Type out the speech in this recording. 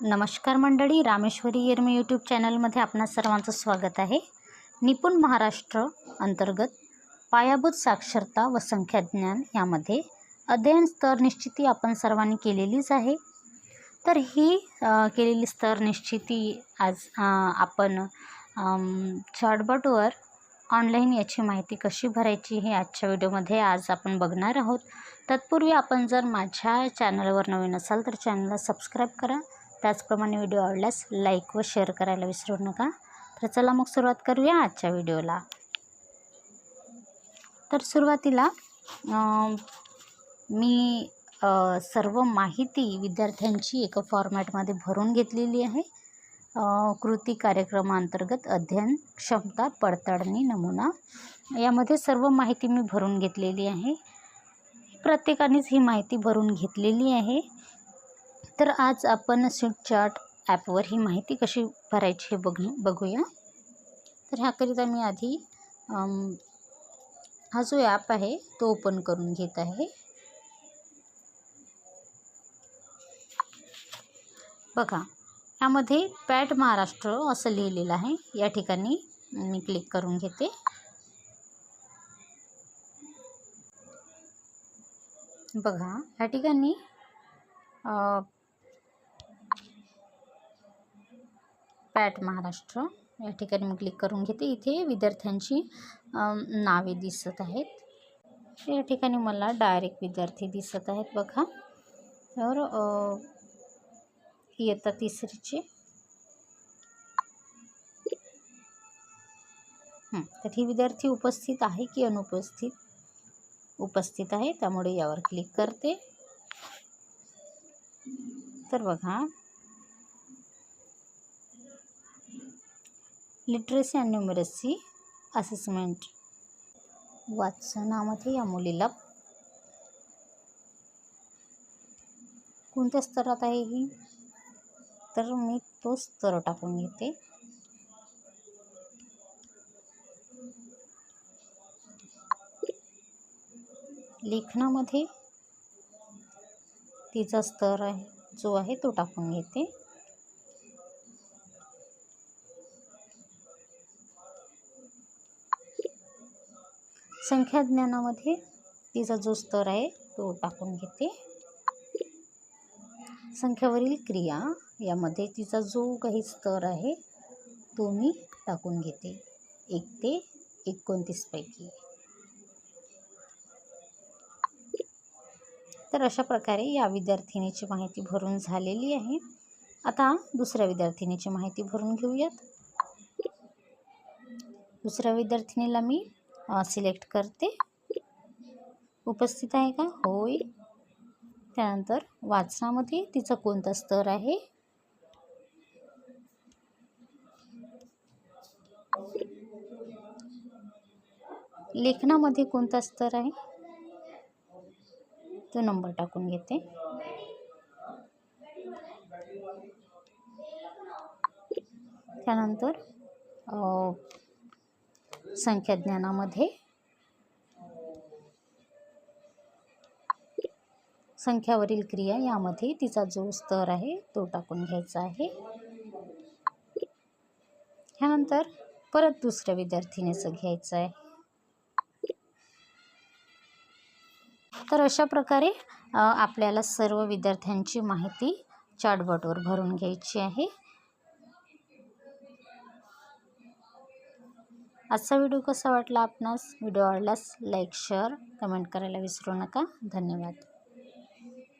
नमस्कार मंडळी रामेश्वरी येरमे यूट्यूब चॅनलमध्ये आपणा सर्वांचं स्वागत आहे. निपुण महाराष्ट्र अंतर्गत पायाभूत साक्षरता व संख्याज्ञान यामध्ये अध्ययन स्तर निश्चिती आपण सर्वांनी केलेलीच आहे. तर ही केलेली स्तर निश्चिती आज आपण चॉटबॉटवर ऑनलाईन याची माहिती कशी भरायची हे आजच्या व्हिडिओमध्ये आज आपण बघणार आहोत. तत्पूर्वी आपण जर माझ्या चॅनलवर नवीन असाल तर चॅनलला सबस्क्राईब करा. त्याचप्रमाणे व्हिडिओ आवडल्यास लाईक व शेअर करायला विसरू नका. तर चला मग सुरुवात करूया आजच्या व्हिडिओला. तर सुरुवातीला मी सर्व माहिती विद्यार्थ्यांची एका फॉर्मॅटमध्ये भरून घेतलेली आहे. कृती कार्यक्रमांतर्गत अध्ययन क्षमता पडताळणी नमुना यामध्ये सर्व माहिती मी भरून घेतलेली आहे. प्रत्येकानेच ही माहिती भरून घेतलेली आहे. तर आज आपण स्विट चार्ट ॲपवर ही माहिती कशी भरायची हे बघ बघूया. तर ह्याकरिता मी आधी हा जो ॲप आहे तो ओपन करून घेत आहे. बघा यामध्ये पॅट महाराष्ट्र असं लिहिलेलं आहे. या ठिकाणी मी क्लिक करून घेते. बघा या ठिकाणी पॅट महाराष्ट्र. या ठिकाणी मी क्लिक करून घेते. इथे विद्यार्थ्यांची नावे दिसत आहेत. या ठिकाणी मला डायरेक्ट विद्यार्थी दिसत आहेत बघा. तर इयत्ता तिसरीचे. तर ही विद्यार्थी उपस्थित आहे की अनुपस्थित? उपस्थित आहे त्यामुळे यावर क्लिक करते. तर बघा. Literacy and numeracy assessment. वाचनामध्ये या मुलीला. कोणत्या स्तरात आहे ही? तर मी तो स्तर टाकून घेते. लेखनामध्ये तिचा स्तर आहे जो आहे तो टाकून घेते. संख्याज्ञानामध्ये तिचा जो स्तर आहे तो टाकून घेते. संख्यावरील क्रिया यामध्ये तिचा जो काही स्तर आहे तो मी टाकून घेते. एक ते एकोणतीसपैकी तर अशा प्रकारे या विद्यार्थिनीची माहिती भरून झालेली आहे. आता दुसऱ्या विद्यार्थिनीची माहिती भरून घेऊयात. दुसऱ्या विद्यार्थिनीला मी सिलेक्ट करते. उपस्थित आहे का? होय. त्यानंतर वाचनामध्ये तिचा कोणता स्तर आहे? लेखनामध्ये कोणता स्तर आहे? तो नंबर टाकून घेते. त्यानंतर संख्याज्ञानामध्ये. संख्यावरील क्रिया यामध्ये तिचा जो स्तर आहे तो टाकून घ्यायचा आहे. ह्यानंतर परत दुसऱ्या विद्यार्थिनीचं घ्यायचं आहे. तर अशा प्रकारे आपल्याला सर्व विद्यार्थ्यांची माहिती चार्टबॉटवर भरून घ्यायची आहे. आजचा व्हिडिओ कसा वाटला आपणास? व्हिडिओ आवडल्यास लाईक शेअर कमेंट करायला विसरू नका. धन्यवाद.